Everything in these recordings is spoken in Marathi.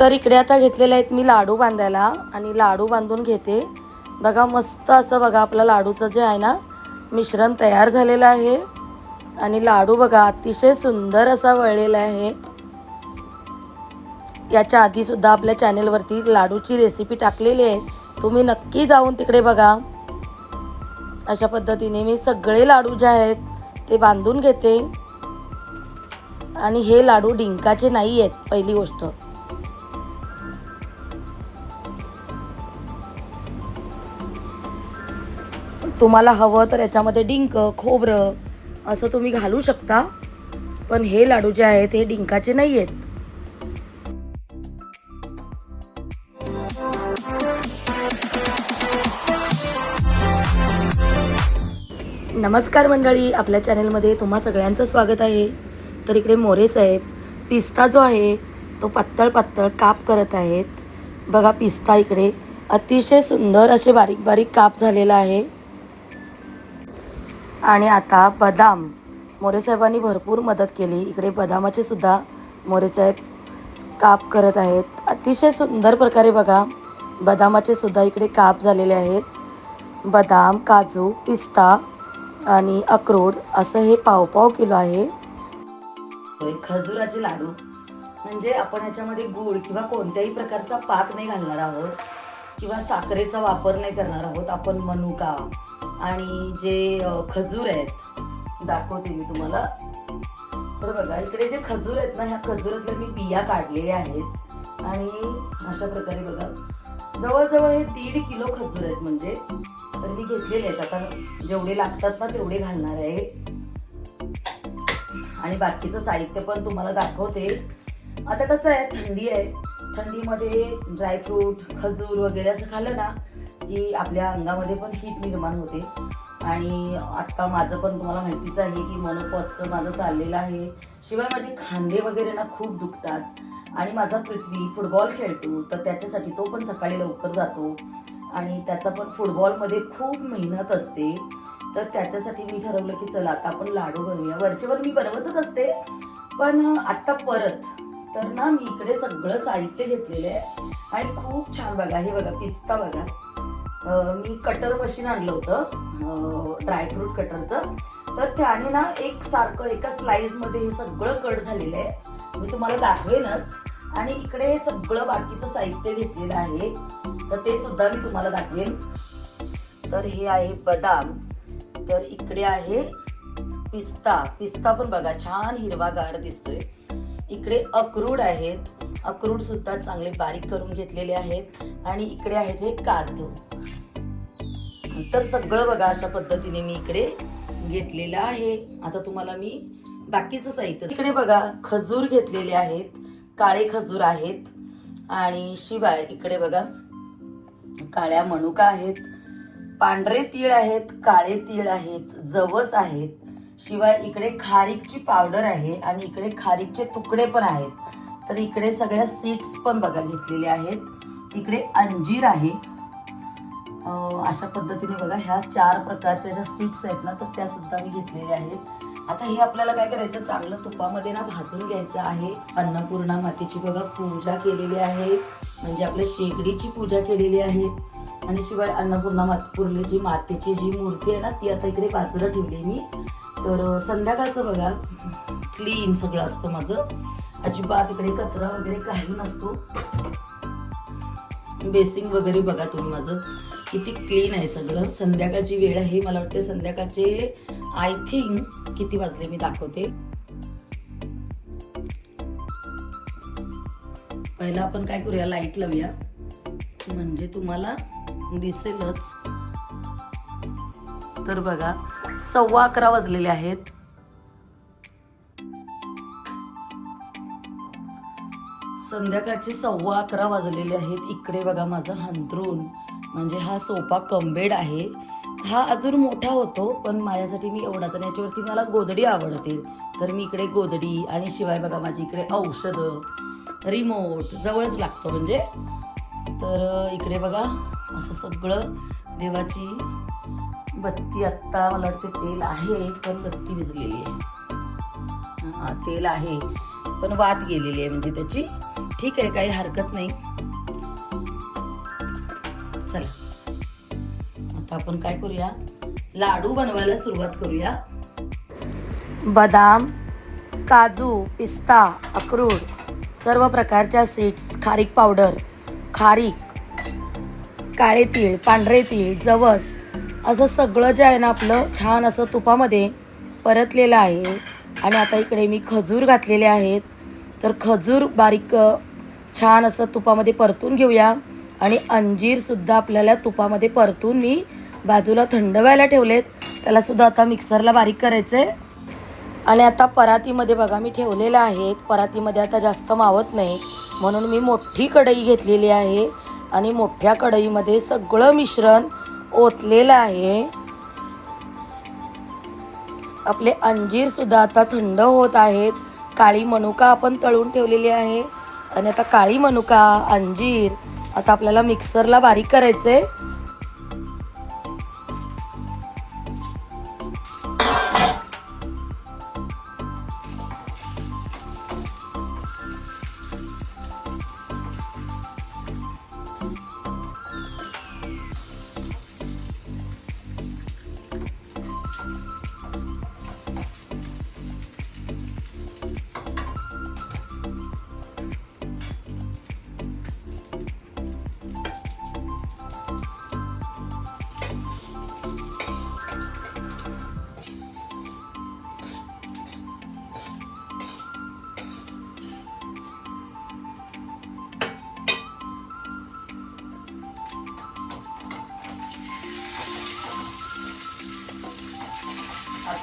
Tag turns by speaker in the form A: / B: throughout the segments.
A: तर इकडे आता घेतलेले आहेत मी लाडू बांधायला आणि लाडू बांधून घेते. बघा मस्त असं बघा आपलं लाडूचं जे आहे ना मिश्रण तयार झालेलं आहे. आणि लाडू बघा अतिशय सुंदर असा वळलेला आहे. याच्या आधीसुद्धा आपल्या चॅनेलवरती लाडूची रेसिपी टाकलेली आहे. तुम्ही नक्की जाऊन तिकडे बघा. अशा पद्धतीने मी सगळे लाडू जे आहेत ते बांधून घेते. आणि हे लाडू डिंकाचे नाही आहेत पहिली गोष्ट. तुम्हाला हवं तर याच्यामध्ये डिंक खोबरं असं तुम्ही घालू शकता. पण हे लाडू जे आहेत हे डिंकाचे नाही आहेत नमस्कार मंडळी आपल्या चॅनेलमध्ये तुम्हा सगळ्यांचं स्वागत आहे. तर इकडे मोरे साहेब पिस्ता जो आहे तो पातळ पातळ काप करत आहेत. बघा पिस्ता इकडे अतिशय सुंदर असे बारीक बारीक काप झालेला आहे. आणि आता बदाम. मोरेसाहेबांनी भरपूर मदत केली. इकडे बदामाचे सुद्धा मोरेसाहेब काप करत आहेत. अतिशय सुंदर प्रकारे बघा बदामाचे सुद्धा इकडे काप झालेले आहेत. बदाम काजू पिस्ता आणि अक्रोड असं हे पावपाव किलो आहे. खजुराचे लाडू. म्हणजे आपण ह्याच्यामध्ये गूळ किंवा कोणत्याही प्रकारचा पाक नाही घालणार आहोत. किंवा साखरेचा वापर नाही करणार आहोत. आपण मनुका आणि जे खजूर आहेत दाखवते मी तुम्हाला. तर बघा इकडे जे खजूर आहेत ना ह्या खजुरातल्या मी बिया काढलेल्या आहेत. आणि अशा प्रकारे बघा जवळजवळ हे दीड किलो खजूर आहेत म्हणजे. तर मी घेतलेले आहेत. आता जेवढे लागतात ना तेवढे घालणार आहे. आणि बाकीचं साहित्य पण तुम्हाला दाखवते. आता कसं आहे थंडी आहे. थंडीमध्ये ड्रायफ्रूट खजूर वगैरे असं खाल्लं ना की आपल्या अंगामध्ये पण हीट निर्माण होते. आणि आत्ता माझं पण तुम्हाला माहितीच आहे की मनोपथचं माझं चाललेलं आहे. शिवाय माझे खांदे वगैरे ना खूप दुखतात. आणि माझा पृथ्वी फुटबॉल खेळतो तर त्याच्यासाठी तो पण सकाळी लवकर जातो. आणि त्याचा पण फुटबॉलमध्ये खूप मेहनत असते. तर त्याच्यासाठी मी ठरवलं की चला आता आपण लाडू बनवूया. वरचेवर मी बनवतच असते पण आत्ता परत तर ना मी इकडे सगळं साहित्य घेतलेलं आहे. आणि खूप छान बघा हे बघा पिस्ता बघा. मी कटर मशीन आणलं होतं ड्रायफ्रूट कटरचं तर त्याने ना एक सारखं एका स्लाईजमध्ये हे सगळं कट झालेलं आहे. मी तुम्हाला दाखवेनच. आणि इकडे हे सगळं बाकीचं साहित्य घेतलेलं आहे. तर ते सुद्धा मी तुम्हाला दाखवेन. तर हे आहे बदाम. तर इकडे आहे पिस्ता. पिस्ता पण बघा छान हिरवागार दिसतोय. इकडे अक्रूड आहेत. अक्रूडसुद्धा चांगले बारीक करून घेतलेले आहेत आणि इकडे आहेत हे काजू. तर सगळं बघा अशा पद्धतीने मी इकडे घेतलेलं आहे. आता तुम्हाला मी बाकीचं साहित्य इकडे बघा खजूर घेतलेले आहेत काळे खजूर आहेत आणि शिवाय इकडे बघा काळ्या मनुका आहेत पांढरे तीळ आहेत काळे तीळ आहेत जवस आहेत. शिवाय इकडे खारीकची पावडर आहे आणि इकडे खारीकचे तुकडे पण आहेत. तर इकडे सगळ्या सीड्स पण बघा घेतलेल्या आहेत. इकडे अंजीर आहे. अशा पद्धतीने बघा ह्या चार प्रकारच्या ज्या सीड्स आहेत ना तर त्या सुद्धा मी घेतलेल्या आहेत. आता हे आपल्याला काय करायचं? चांगलं तुपामध्ये ना भाजून घ्यायचं आहे. अन्नपूर्णा मातेची बघा पूजा केलेली आहे. म्हणजे आपल्या शेगडीची पूजा केलेली आहे. आणि शिवाय अन्नपूर्णा मातपूर्लेची मातेची जी मूर्ती आहे ना ती आता इकडे बाजूला ठेवली मी. तर संध्याकाळचं बघा. क्लीन सगळं असतं माझं. अजिबात इकडे कचरा वगैरे काही नसतो. बेसिंग वगैरे बघा तुम्ही माझं. किती क्लीन आहे सगळं. संध्याकाळची वेळ आहे मला वाटते संध्याकाळचे आय थिंक किती वाजले मी दाखवते. पहिला आपण काय करूया लाइट लावूया. म्हणजे तुम्हाला दिसेलच. तर बघा सव्वा अकरा वाजलेले आहेत. संध्याकाळचे सव्वा अकरा वाजलेले आहेत. इकडे बघा माझं हंतरून म्हणजे हा सोफा कमबेड आहे. हा अजून मोठा होतो पण माझ्यासाठी मी एवढाच आणि याच्यावरती मला गोदडी आवडते तर मी इकडे गोदडी आणि शिवाय बघा माझी इकडे औषधं रिमोट जवळच लागतं म्हणजे. तर इकडे बघा असं सगळं. देवाची बत्ती आत्ता मला वाटते तेल आहे पण बत्ती विजलेली आहे. तेल आहे. पण वाद गेलेली आहे म्हणजे त्याची. ठीक आहे काही हरकत नाही. चला. आता आपण काय करूया? लाडू बनवायला सुरुवात करूया. बदाम काजू पिस्ता अक्रोड सर्व प्रकारच्या सीड्स खारीक पावडर खारीक काळे तीळ पांढरे तीळ जवस असं सगळं जे आहे ना आपलं छान असं तुपामध्ये परतलेलं आहे. आणि आता इकडे मी खजूर घातलेले आहेत. तर खजूर बारीक छान असं तुपामध्ये परतून घेऊया. आणि अंजीरसुद्धा आपल्याला तुपामध्ये परतून मी बाजूला थंड व्हायला ठेवलेत. त्यालासुद्धा आता मिक्सरला बारीक करायचं आहे आणि आता परातीमध्ये बघा मी ठेवलेलं आहे. परातीमध्ये आता जास्त मावत नाही. म्हणून मी मोठी कढई घेतलेली आहे. आणि मोठ्या कढईमध्ये सगळं मिश्रण ओतलेलं आहे. आपले अंजीरसुद्धा आता थंड होत आहेत. काळी मनुका आपण तळून ठेवलेली आहे. आणि आता काळी मनुका अंजीर आता आपल्याला मिक्सरला बारीक करायचे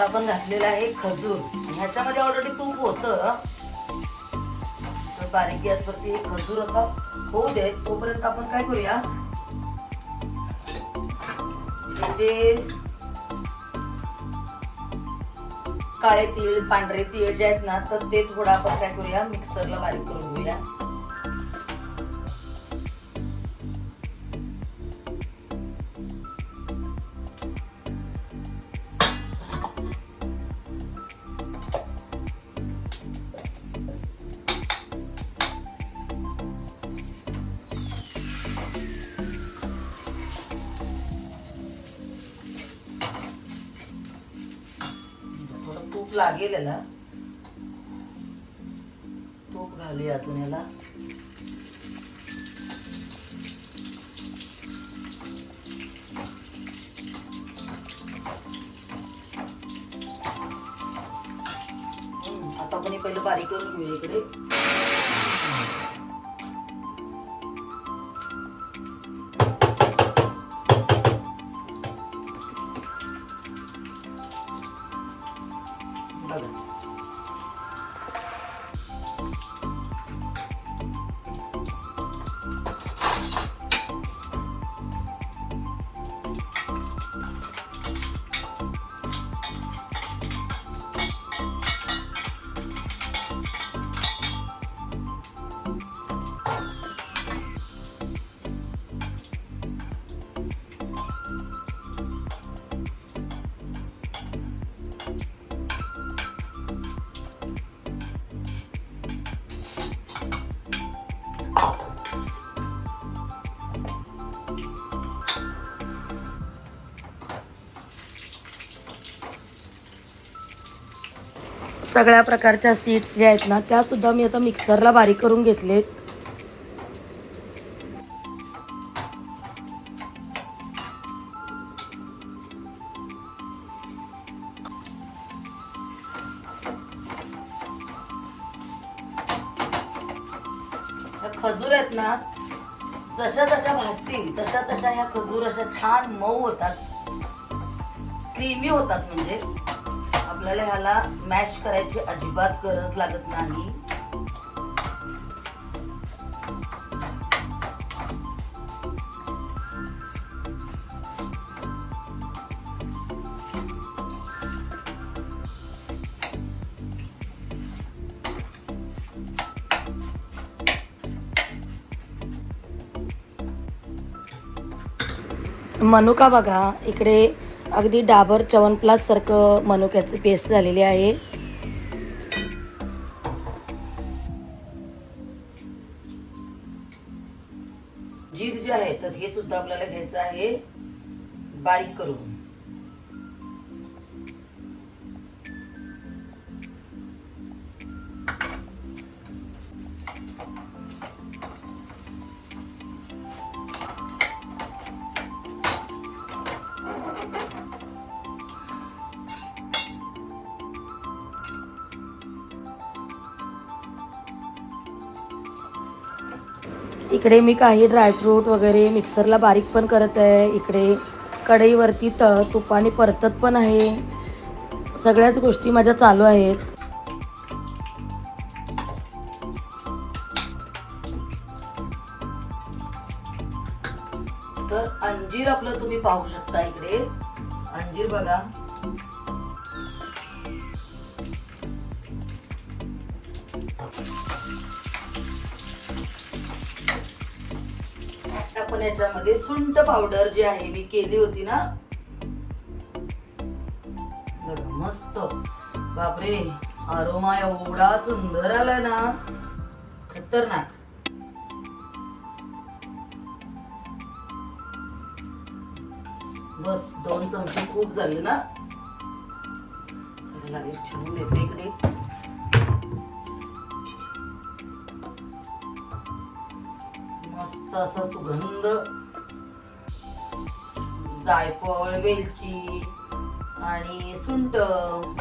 A: आता आपण घातलेलं आहे खजूर. ह्याच्यामध्ये ऑलरेडी तूप होतं. तर बारीक गॅसवरती खजूर आता होऊ दे. तोपर्यंत आपण काय करूया? म्हणजे काळे तीळ पांढरे तीळ जे आहेत ना तर ते थोडं आपण काय करूया? मिक्सरला बारीक करून घेऊया. गेलेला. तूप घालूया अजून याला. आता आपण पहिलं बारीक करून घेऊया इकडे. सगळ्या प्रकारच्या सीड्स ज्या आहेत ना त्या सुद्धा मी आता मिक्सरला बारीक करून घेतलेत. खजूर आहेत ना जशा जशा भाजतील तशा तशा ह्या खजूर अशा छान मऊ होतात. क्रीमी होतात म्हणजे. आपल्याला मॅश करायची अजिबात गरज लागत नाही. मनुका बघा इकडे अगदी डाबर च्यवनप्लाससारखं मनुक्याची पेस्ट झालेली आहे. जीर जे आहे तर हे सुद्धा आपल्याला घ्यायचं आहे. बारीक करून.
B: इकडे मी काही ड्रायफ्रूट वगैरे मिक्सरला बारीक पण करत आहे. इकडे कढईवरती त तुपाने परतत पण आहे. सगळ्याच गोष्टी माझ्या चालू आहेत.
A: तर अंजीर आपलं तुम्ही पाहू शकता इकडे. अंजीर बघा. आपण पण याच्यामध्ये सुंट पावडर जी आहे मी केली होती ना. बघा मस्त. बापरे अरोमा एवढा सुंदर आला ना. खतरनाक. बस दोन चमचे खूप झाले ना. त्याला लागेल ठेवून देते इकडे. मस्त असा सुगंध. जायफळ वेलची आणि सुंट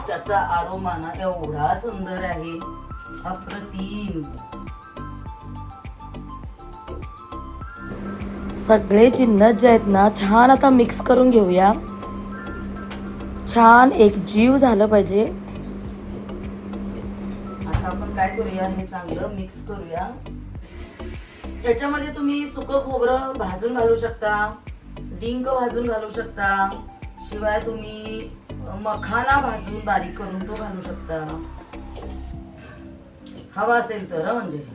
A: त्याचा आरोमा ना एवढा सुंदर आहे. अप्रतिम
B: सगळे चिन्ह जे आहेत ना छान आता मिक्स करून घेऊया. छान एक जीव झालं पाहिजे.
A: आता आपण काय करूया हे चांगलं मिक्स करूया. याच्यामध्ये तुम्ही सुक खोबरं भाजून घालू शकता डिंक भाजून घालू शकता शिवाय तुम्ही मखाना भाजून बारीक करून तो घालू शकता. हवा असेल तर म्हणजे.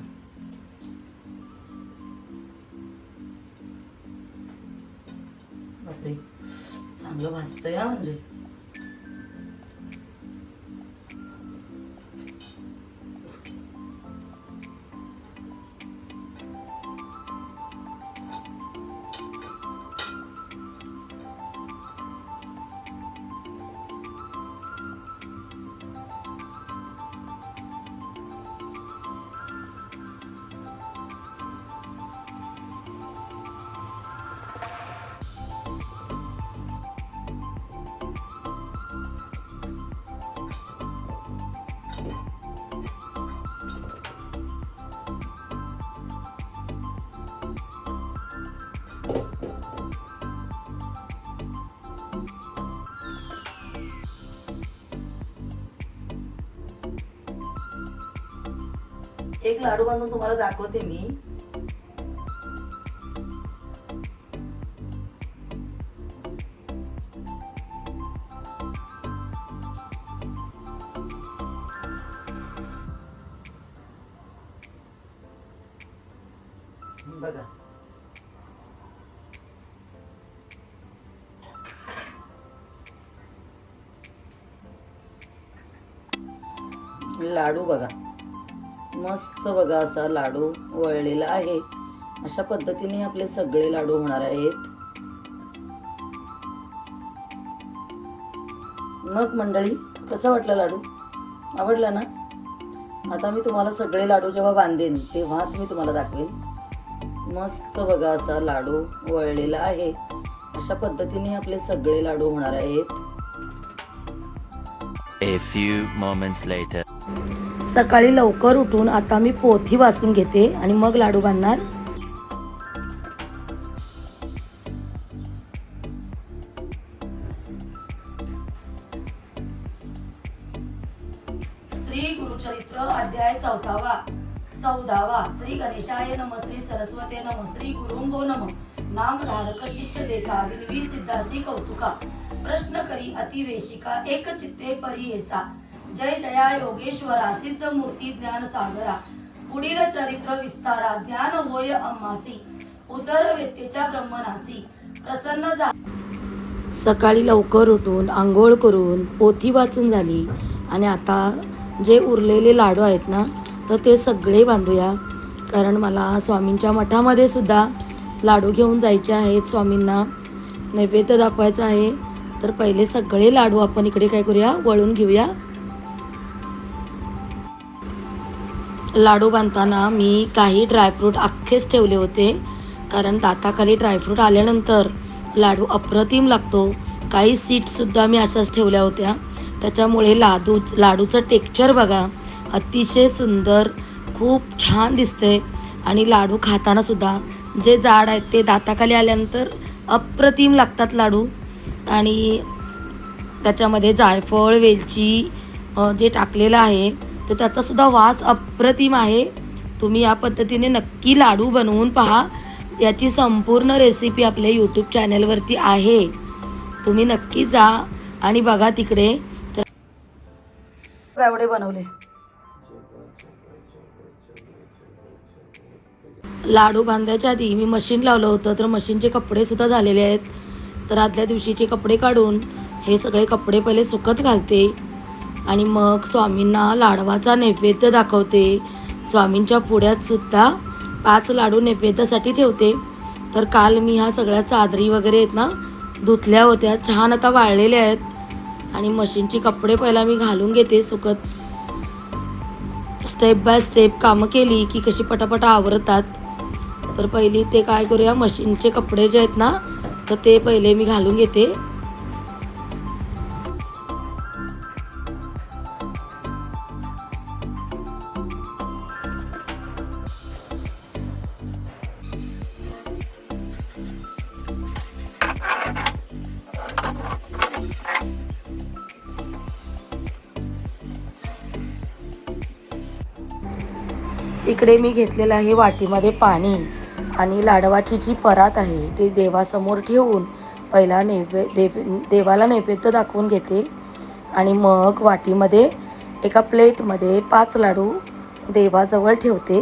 A: बापरे चांगलं भाजतंय म्हणजे. एक लाडू बांधून तुम्हाला दाखवते मी. बघा. लाडू बघा. मस्त बघा असा लाडू वळलेला आहे. अशा पद्धतीने आपले सगळे लाडू होणार आहेत. मग मंडळी कसा वाटला लाडू? आवडला ना? आता मी तुम्हाला सगळे लाडू जेव्हा बांधेन तेव्हाच मी तुम्हाला दाखवेन. मस्त बघा असा लाडू वळलेला आहे. अशा पद्धतीने आपले सगळे लाडू होणार आहेत.
C: A few moments later.
B: सकाळी लवकर उठून आता मी पोथी वाचून घेते आणि मग लाडू बांधणार
A: श्री गुरुचरित्र अध्याय चौथावा चौदावा. श्री गणेशाय नम श्री सरस्वते नम श्री गुरुंगो नम. नाम धारक शिष्य देखा विनवी सिद्धासी कौतुका. प्रश्न करी अतिवेशिका एक चित्ते परियेसा जय जया योगेश्वरा सिद्ध मूर्ती ज्ञान सागरा पुढील चरित्र विस्तारा ज्ञान होय अम्मासी उदर व्यक्तीच्या ब्रह्मनासी प्रसन्न जा
B: सकाळी लवकर उठून आंघोळ करून पोथी वाचून झाली. आणि आता जे उरलेले लाडू आहेत ना तर ते सगळे बांधूया. कारण मला स्वामींच्या मठामध्ये सुद्धा
A: लाडू घेऊन जायचे आहेत स्वामींना नैवेद्य दाखवायचं आहे. तर पहिले सगळे लाडू आपण इकडे काय करूया वळून घेऊया. लाडू बांधताना मी काही ड्रायफ्रूट अख्खेच ठेवले होते. कारण दाताखाली ड्रायफ्रूट आल्यानंतर लाडू अप्रतिम लागतो. काही सीट्ससुद्धा मी अशाच ठेवल्या होत्या. त्याच्यामुळे लाडू लाडूचं टेक्चर बघा अतिशय सुंदर खूप छान दिसते. आणि लाडू खातानासुद्धा जे जाड आहेत ते दाताखाली आल्यानंतर अप्रतिम लागतात लाडू. आणि त्याच्यामध्ये जायफळ वेलची जे टाकलेलं आहे तर त्याचासुद्धा वास अप्रतिम आहे. तुम्ही या पद्धतीने नक्की लाडू बनवून पहा. याची संपूर्ण रेसिपी आपल्या यूट्यूब चॅनलवरती आहे. तुम्ही नक्की जा आणि बघा तिकडे. तर एवढे बनवले. लाडू बांधायच्या आधी मी मशीन लावलं होतं. तर मशीनचे कपडेसुद्धा झालेले आहेत. तर आदल्या दिवशीचे कपडे काढून हे सगळे कपडे पहिले सुकत घालते. आणि मग स्वामींना लाडवाचा नैवेद्य दाखवते. स्वामींच्या पुढ्यात सुद्धा पाच लाडू नैवेद्यासाठी ठेवते. तर काल मी ह्या सगळ्या चादरी वगैरे आहेत ना धुतल्या होत्या छान आता वाळलेल्या आहेत. आणि मशीनची कपडे पहिला मी घालून घेते सुकत. स्टेप बाय स्टेप कामं केली की कशी पटापटा आवरतात. तर पहिली ते काय करूया मशीनचे कपडे जे आहेत ना तर ते पहिले मी घालून घेते. इकडे मी घेतलेलं आहे वाटीमध्ये पाणी आणि लाडवाची जी परात आहे ती देवासमोर ठेवून पहिला नैवे देव देवाला नैवेद्य दाखवून घेते. आणि मग वाटीमध्ये एका प्लेटमध्ये पाच लाडू देवाजवळ ठेवते.